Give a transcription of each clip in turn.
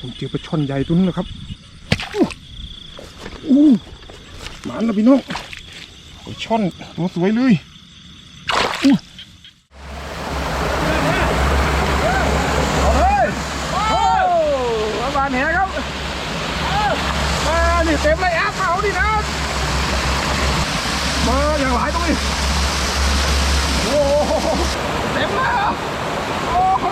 ผมเจอปลาช่อนใหญ่ตัวนึงแล้วครับอู้หูหมานแล้วพี่น้องปลาช่อนตัวสวยเลยอู้เอาเลยโอ้ประมาณนี้ครับมานี่เต็มเลยแอปเขาดินะมาอย่างหลายตรงนี้โอ้โหเต็มเลยอะโอ้โห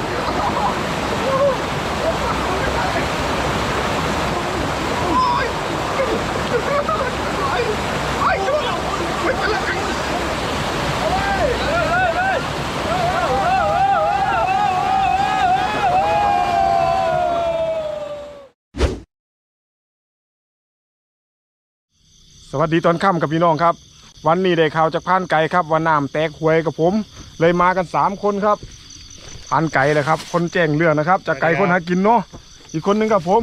ส วัสดีตอนค่ำกับพี่น้องครับ วันนี้ได้ข่าวจากพรานไก่ครับว่าน้ำแตกหวยกับผม เลยมากันสามคนครับพรานไก่เลยครับ คนแจ้งเรื่องนะครับ จากไก่คนหากินเนาะอีกคนหนึงกับผม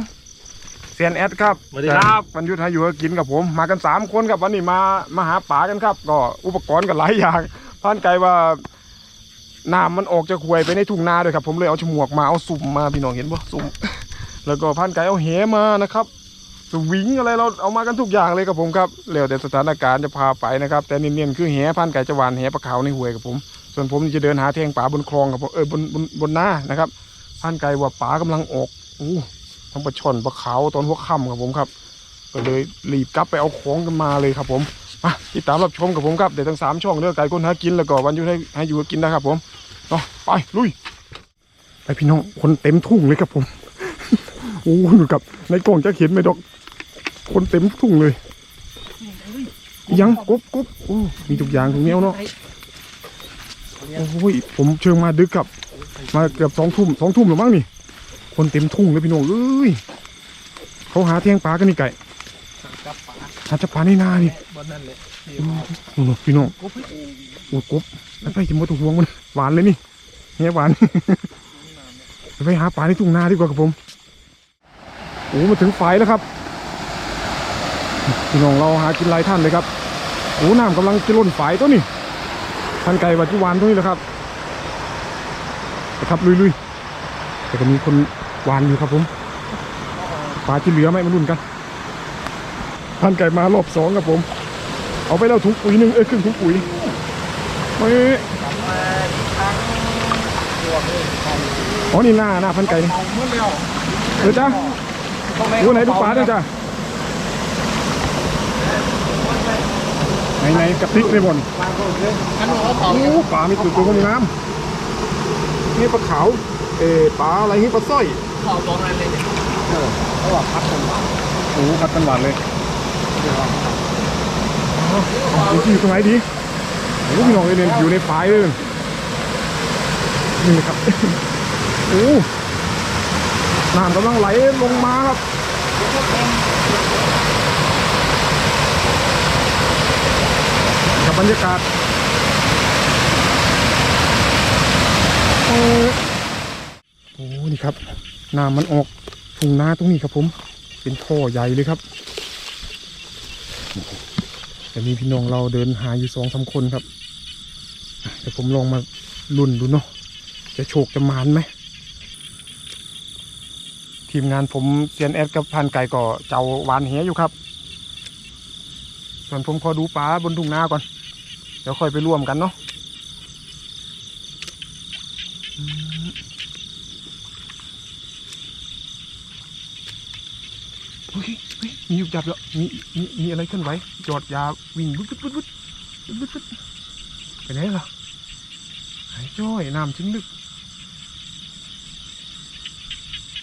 เซียนแอดครับสวัสดีครับวันยุทธหาอยู่หากินกับผม มากันสามคนครับวันนี้มามาหาป่ากันครับ ก็อุปกรณ์กันหลายอย่างพรานไก่ว่าน้ำมันออกจากหวยไปในทุ่งนาด้วยครับ ผมเลยเอาฉมวกมาเอาสุ่มมาพี่น้องเห็นปะสุ่มแล้วก็พรานไก่เอาเหมานะครับส วิงอะไรเราเอามากันทุกอย่างเลยครับผมครับแล้วแต่สถานการณ์จะพาไปนะครับ แต่เนียนๆคือแหพันไก่จะวานแหปลาขาวในห้วยครับผม ส่วนผมจะเดินหาแทงป่าบนคลองครับผมเออบนบนบนหน้านะครับพันไก่ว่าป่ากำลังออกอู้ทั้งปลาช่อนปลาขาวตอนหัวค่ำครับผมครับก็เลยรีบกลับไปเอาของกันมาเลยครับผมมาติดตามรับชมกับผมครับเดี๋ยวทั้งสามช่องเรื่องไก่คนหากินแล้วก็วันอยุให้ให้อยู่กินนะครับผมเนาะไปลุยไปพี่น้องคนเต็มทุ่งเลยครับผมโอ้โหดูครับในกล่องจะเห็นไหมดอก คนเต็มทุ่งเลย ยังกบกบโอ้มีทุกอย่างทุกแนวเนาะโอ้ยผมเชิงมาดึกครับ มาเกือบสองทุ่มสองทุ่มหรือมั้งนี่ คนเต็มทุ่งเลยพี่น้องเอ้ยเขาหาแทงปลากันนี่ไก่กับปลาหาจับปลาในนานี่บนนั่นแหละนี่โอ้โหพี่น้องกบเฮ้ยโอ้กบไปไปจะมดตัวห่วงมันหวานเลยนี่เฮียหวานไปหาปลาในทุ่งนาดีกว่าครับผมโอ้มาถึงฝายแล้วครับ พี่น้องเราหากินหลายท่านเลยครับโอ้น้ำกำลังจะล้นฝายตัวนี้พันไก่วัดจุวานตัวนี้แหละครับนะครับลุยๆแต่ก็มีคนวานอยู่ครับผมปลาที่เหลือไหมมาลุ้นกันพันไก่มารอบสองครับผม เอาไปแล้วถุงปุ๋ยหนึ่งเอ้ยครึ่งถุงปุ๋ยเฮ้ยทำมาทางตัวเลยของอ๋อนี่หน้าหน้าพันไก่นี่เออจ้าดูไหนดูปลาด้วยจ้า ไหนไหนกระติกเลยบนปลาตัวเลยอันนี้เอาเปล่าโอ้ปลามีตัวตัวงามๆนี่ปลาขาวเออปลาอะไรนี่ปลาสร้อยเปล่าตรงนั้นเลยเนี่ยเออเขาบอกพัดผมว่าโอ้โหพัดกันหวานเลยเดี๋ยวอยู่ที่อยู่ตรงไหนดีโอ้โหพี่น้องเลยเนี่ยอยู่ในฝายเลยนี่นะครับโอ้น้ำกำลังไหลลงมาครับ บบรรยากาศโอ้โหนี่ครับน้ำมันออกทุ่งนาตรงนี้ครับผม เป็นท่อใหญ่เลยครับแต่มีพี่น้องเราเดินหาอยู่สองสามคนครับอะเดี๋ยวผมลองมาลุ่นดูเนาะจะโชคจะมานไหมทีมงานผมเซียนแอดกับพานไก่ก็เจ้าวานแหอยู่ครับ ส่วนผมขอดูปลาบนทุ่งนาก่อน เดี๋ยวค่อยไปร่วมกันเนาะอืมเฮ้ยเฮ้ยมีอยู่จับแล้วมีมีมีอะไรเคลื่อนไหวจอดยาวิ่งวุดวุดวุดวุดวุดวุดวุดไปไหนล่ะหายจ้อยน้ำชิ้นลึก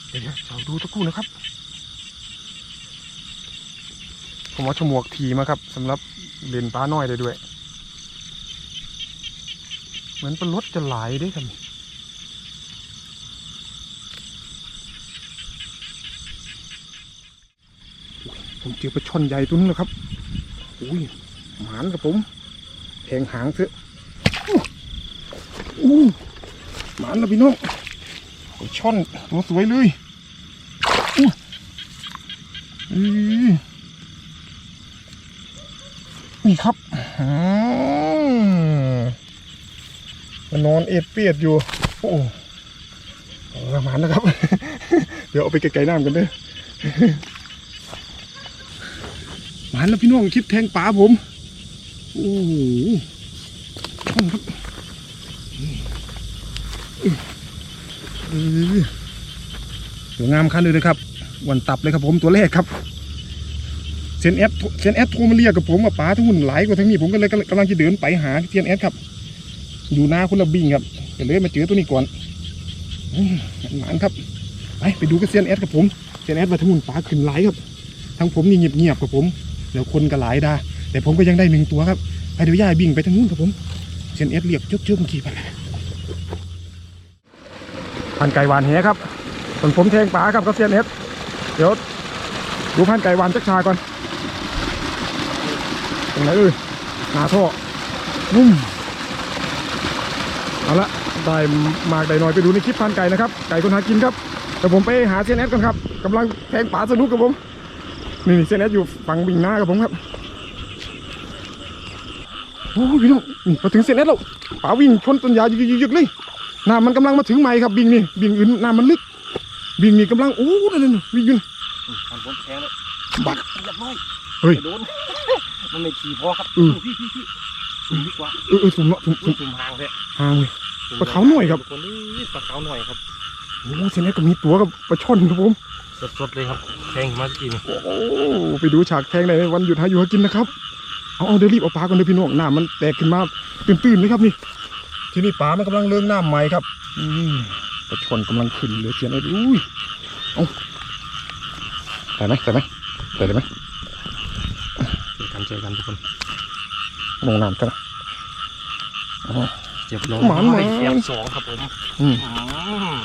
เดี๋ยวๆเราดูตะกครู่นะครับ ผมเอาฉมวกทีมาครับสำหรับเล่นปลาน้อยได้ด้วย เหมือนปลารถจะไหลด้วยครับผมเจอปลาช่อนใหญ่ตัวนึงแล้วครับ อุ้ยหมานครับผมแทงหางเถอะอู้หูหมานแล้วพี่น้องปลาช่อนตัวสวยเลยอู้อื้อนี่ครับอืมมั นอนเอ็ดเปียดอยู่ โอ้โหประมาณนะครับ เดี๋ยวเอาไปไกลๆน้ำกันเด้อมาแล้วพี่น้องคลิปแทงป่าผม โอ้โหครับสวยงามคันเลยนะครับวันตับเลยครับผมตัวแรกครับเซนแอดเซนแอดโทรมาเรียกกับผมว่าป๋าทั้งหุ่นหลายกว่าทั้งนี้ผมก็เลยกำลังกำลังจะเดินไปหาเซนแอดครับ อยู่หน้าคุณละบิงครับก็เลยมาเจอตัวนี้ก่อนหมานครับไปไปดูกับเซียนแอดกับผมเซียนแอดมาทั้งหุ่นป๋าขึ้นหลายครับทั้งผมนี่เงียบๆกับผมเดี๋ยวคนก็หลายดาแต่ผมก็ยังได้หนึ่งตัวครับไปเดี๋ยวย่ายบิงไปทางนู้นครับผมเซียนแอดเรียกเจ๊กๆเมื่อกี้ไปพันไก่หวานแหครับส่วนผมแทงป๋าครับกับเซียนแอดเดี๋ยวดูพันไก่หวานจักชาก่อนตรงไหนเอ้ยหนาท่อนุ่ม เอาละได้มากได้น้อยไปดูในคลิปพันไก่นะครับ ไก่คนหากินครับแต่ผมไปหาเซียนแอดก่อนครับกำลังแทงป๋าสนุกกับผม นี่เซนเอสอยู่ฝั่งบิ่งหน้ากับผมครับโอ้ยพี่น้องนี่มาถึงเซนเอสแล้วป๋าวิ่งชนต้นยายึกๆๆเลยน้ำมันกำลังมาถึงใหม่ครับบิ่งนี่บิ่งอื่นน้ำมันลึกบิ่งนี่กำลังโอ้นั่นๆวิ่งอยู่นะทำผมแทงเลยบักเรียบร้อยเฮ้ยโดนมันไม่ขี่พอครับเออพี่พี่พี่ สุ่มดีกว่าเออเออสุ่มเนาะสุ่มสุ่สุ่มมสุ่มห่างเลยห่างเลย สุ่มปลาขาวหน่อยครับ คนนี้ปลาขาวหน่อยครับ โอ้เซนเอสก็มีตัวกับปลาช่อนครับผม สดๆเลยครับแทงมากินโอ้ไปดูฉากแทงในวันหยุดหาอยู่หากินนะครับ เอาเอาเดี๋ยวรีบเอาปลาก่อนเดี๋ยวพี่น้องน้ำมันแตกขึ้นมาตื่นๆเลยครับนี่ ที่นี่ปลามันกำลังเริ่มน้ำใหม่ครับ อืมปลาช่อนกำลังขึ้นเหลือเทียนเลยอุ้ย เอาใส่ไหมใส่ไหมใส่ได้ไหมเจอกันเจอกันทุกคน ลงน้ำกันนะอ๋อเจ็บลงหมานหมานเสียบสองครับผมอืมอืม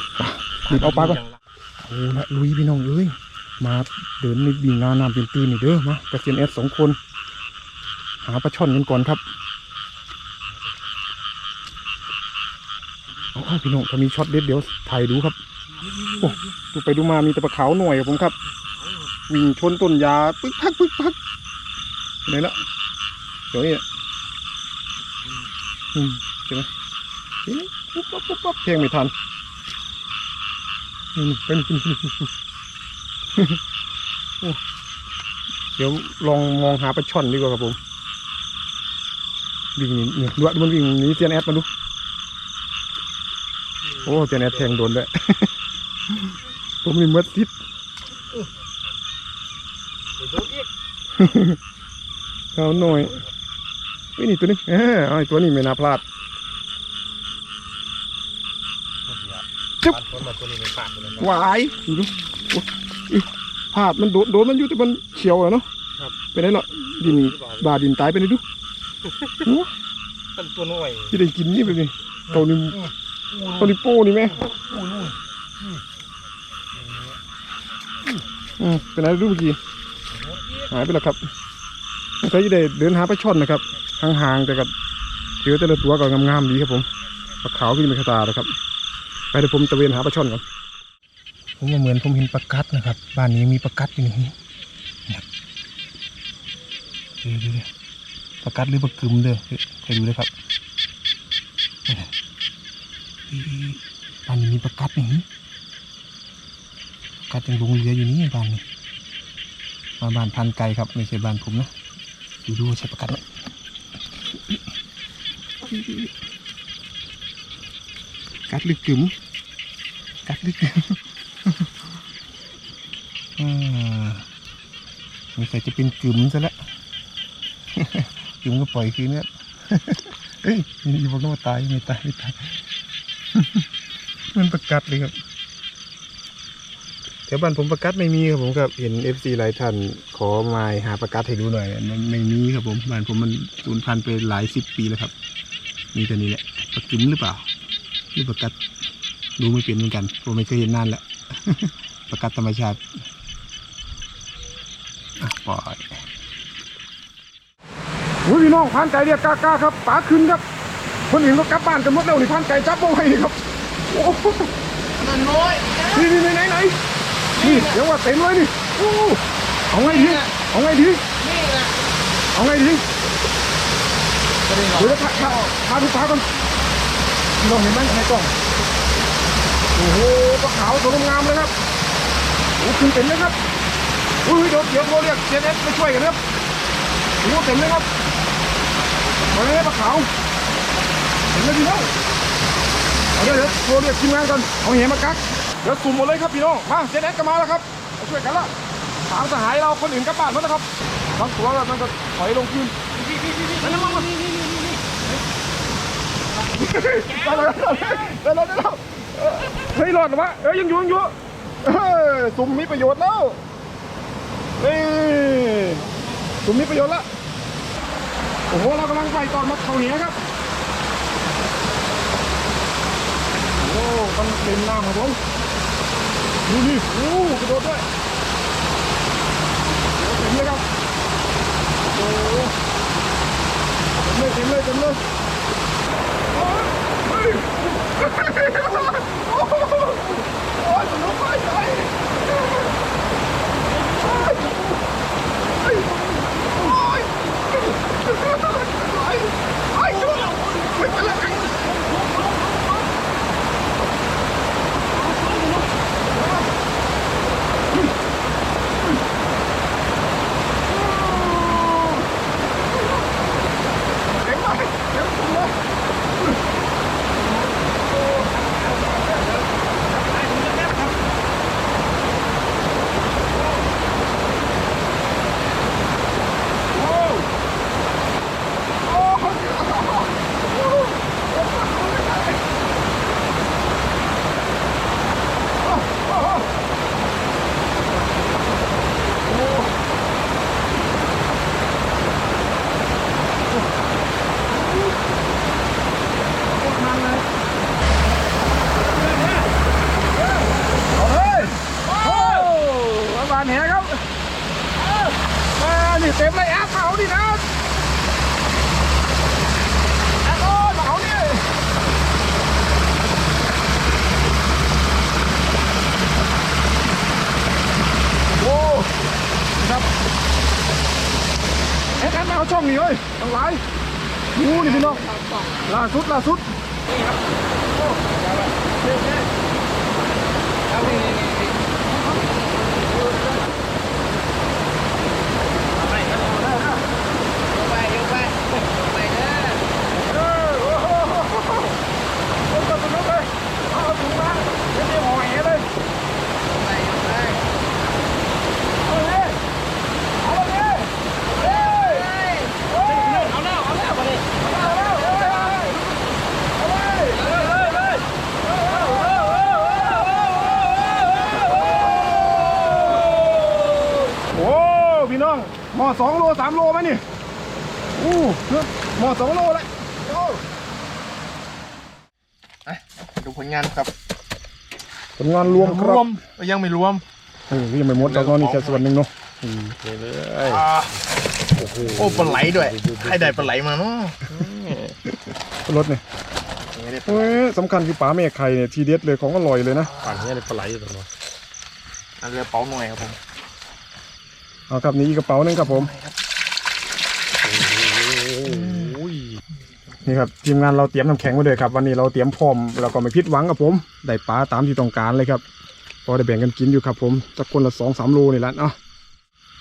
รีบเอาปลาก่อนโอ้ละลุยพี่น้องเอ้ยมาเดินในบิ่งนาน้ำเป็นตีนนี่เด้อมากระเซียนเอสสองคน หาปลาช่อนกันก่อนครับเอาเอาพี่น้องถ้ามีช็อตเด็ดเดี๋ยวถ่ายดูครับโอ้ดูไปดูมามีแต่ปลาขาวหน่อยครับผมครับวิ่งชนต้นยาปึ๊กพักปึ๊กพักไหนละเดี๋ยวนี้น่ะ อืมใช่ไหมเอ๊ะปุ๊บปั๊บปุ๊บปั๊บเพียงไม่ทันนี่เป็นเดี๋ยวลองมองหาปลาช่อนดีกว่าครับผมวิ่งหนีเนี่ยดูว่ามันวิ่งหนีเซียนแอดมาดูโอ้เซียนแอดแทงโดนด้วยผมนี่มัดทิศเดี๋ยวโดนอีกเอาหน่อย เฮ้ยนี่ตัวนี้เออเอาไอ้ตัวนี้ไม่น่าพลาดจึ๊บปัดคนมาตัวนี้ไม่ปากเลยนะหวายดูดูโอ้ยอุ๊ยพลาดมันโดนโดนมันอยู่แต่มันเฉียวอะเนาะครับไปไหนล่ะดินบาดินตายไปไหนดูโอ้เป็นตัวน้อยที่ได้กินนี่ไปนี่เกานี่เกานี่โป้นี่แม่อู้นู่นอืมไปไหนดูเมื่อกี้หายไปแล้วครับใช้ได้เดินหาปลาช่อนนะครับ ห่างๆแต่กับเจอแต่ละตัวก็งามๆดีครับผมปลาขาวขึ้นเป็นคาตาเลยครับ ไปเดี๋ยวผมตะเวนหาปลาช่อนก่อนผมว่าเหมือนผมเห็นปลากัดนะครับ บ้านนี้มีปลากัดอยู่นี่ดูดูดูปลากัดหรือปลากึมเด้อเคยดูเลยครับบ้านนี้มีปลากัดนี่ปลากัดยังลงเรืออยู่นี่บ้านนี้มาบ้านพันไก่ครับไม่ใช่บ้านผมนะดูดูใช่ปลากัดไหม กัดหรือกึมกัดหรือกึมอ่ามีใครจะเป็นกึ๋มซะแล้วกึ๋มก็ปล่อยคืนเนี่ยเฮ้ยอยู่บอกว่าตายไม่ตายไม่ตายมันประกัดเลยครับแถวบ้านผมประกัดไม่มีครับผมครับเห็นเอฟซีหลายท่านขอมาหาประกัดให้ดูหน่อย มันไม่มีครับผมบ้านผมมันสูญพันธุ์ไปหลายสิบปีแล้วครับ มีแต่นี้แหละประกึ๋มหรือเปล่าหรือประกัดดูไม่เป็นเหมือนกันผมไม่เคยเห็นนานแล้วประกัดธรรมชาติอะปล่อยโอ้ยพี่น้องพันไก่เรียกกล้าๆครับป๋าขึ้นครับ คนอื่นก็กลับบ้านกันหมดแล้วนี่พันไก่จับเอาไว้นี่ครับโอ้โหมันน้อยนี่นี่ไหนไหนนี่เดี๋ยวว่าเต็มเลยนี่โอ้เอาไงดีเอาไงดีนี่แหละเอาไงดี เดี๋ยวพาพาพาดูปลาก่อนลองเห็นไหมในกล้องโอ้โหปลาขาวสวยงามเลยครับขึ้นเต็มเลยครับอุ้ยเดี๋ยวเดี๋ยวโทรเรียกเจเอสไปช่วยกันครับโอ้เต็มเลยครับมาเลยปลาขาวเต็มเลยพี่น้องเอาเดี๋ยวเดี๋ยวโทรเรียกทีมงานก่อนเอาเห็นมากักเดี๋ยวสุ่มหมดเลยครับพี่น้องมาเจเอสก็มาแล้วครับมาช่วยกันละถามสหายเราคนอื่นกลับบ้านแล้วนะครับบางตัวมันก็ถอยลงคืน แล้วน้ำมันมาได้แล้วได้แล้วได้แล้วเฮ้ยรอดหรอวะเอ้ยยังอยู่ยังอยู่เฮ้ยสุ่มมีประโยชน์แล้วเฮ้ยสุ่มมีประโยชน์ล้วโอ้โหเรากำลังไปตอนมาเขาเหนียครับโอ้มันเต็มน้ำครับผมดูนี่โอ้กระโดดด้วยเต็มเลยครับโอ้ เต็มเลยเต็มเลยเต็มเลยโอ้ยเฮ้ยโอ้โหโอ้ยสนุกไปไปโอ้ยเฮ้ยโอ้ยไอ้ไอ้จุ๊บไม่เป็นไร เต็มเลยเต็มเลยโอ้โอ้เอาเลยโอ้ระบาดแหครับมานี่เต็มเลยแอปเขาดินะแอปโอ้ยมาเขาดิโอ้ครับแอปแอปมา เอาช่องนี่เฮ้ยต้องไลฟ์ดูนี่พี่น้องล่าสุดล่าสุดเออโอ้โหโอ้โหสนุกเลยเอาถุงมาเดี๋ยวจะห่อแหเลยเอาเลยเอาเลยเฮ้ยเฮ้ยเอาแล้วเอาแล้วมาดิเอาแล้วเอาเลยเอาเลยเอาเลยเลยโอ้พี่น้องหม้อสองโลสามโลไหมนี่อู้หมอสองโลเลยโอ้ดูผลงานครับผลงานรวมครรัวบมยังไม่รวมเออยังไม่หมดแต่ตอนนี้แค่ส่วนหนึ่งเนาะอ่าโอ้ปลาไหลด้วยใครได้ปลาไหลมาเนาะรถเนี่ยไม่ได้เฮ้ยสำคัญคือป๋าแม่ไข่เนี่ยทีเด็ดเลยของอร่อยเลยนะปั่นเนี่ยเลยปลาไหลอยู่ตรงนู้นเอาเรือเป๋าหน่อยครับผมเอาครับนี่อีกกระเป๋าหนึงครับผม โอ้ย นี่ครับทีมงานเราเตรียมน้ำแข็งไว้เลยครับ วันนี้เราเตรียมพร้อมเราก็ไม่ผิดหวังครับผมได้ปลาตามที่ต้องการเลยครับพอได้แบ่งกันกินอยู่ครับผมสักคนละสองสามโลนี่แหละเนาะ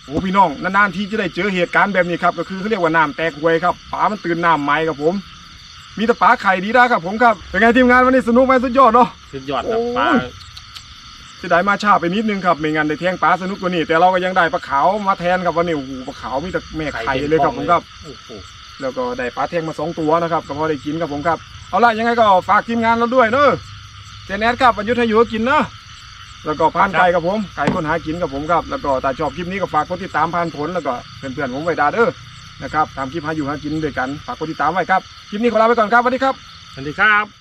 โอ้พี่น้องนานๆทีจะได้เจอเหตุการณ์แบบนี้ครับก็คือเขาเรียกว่าน้ำแตกหวยครับปลามันตื่นน้ำไหมครับผม มีแต่ปลาไข่ดีนะครับผมครับเป็นไงทีมงานวันนี้สนุกไหมสุดยอดเนาะสุดยอดครับโอ้ยปลาเสียดายมาช้าไปนิดนึงครับไม่งั้นได้แทงปลาสนุกกว่านี้แต่เราก็ยังได้ปลาขาวมาแทนครับวันนี้โอ้โหปลาขาวมีแต่แม่ไข่เลยครับผมครับโอ้โห แล้วก็ได้ปลาแทงมาสองตัวนะครับก็พอได้กินครับผมครับ เอาล่ะยังไงก็ฝากทีมงานเราด้วยเนอะเจนแอดครับประยุทธ์ให้อยู่ก็กินเนอะแล้วก็พานไก่ครับผมไก่คนหากินครับผมครับ แล้วก็ถ้าชอบคลิปนี้ก็ฝากกดติดตามพานผลแล้วก็เพื่อนๆผมไว้ดาเด้อนะครับตามคลิปหาอยู่หากินด้วยกันฝากกดติดตามไว้ครับคลิปนี้ขอลาไปก่อนครับสวัสดีครับสวัสดีครับ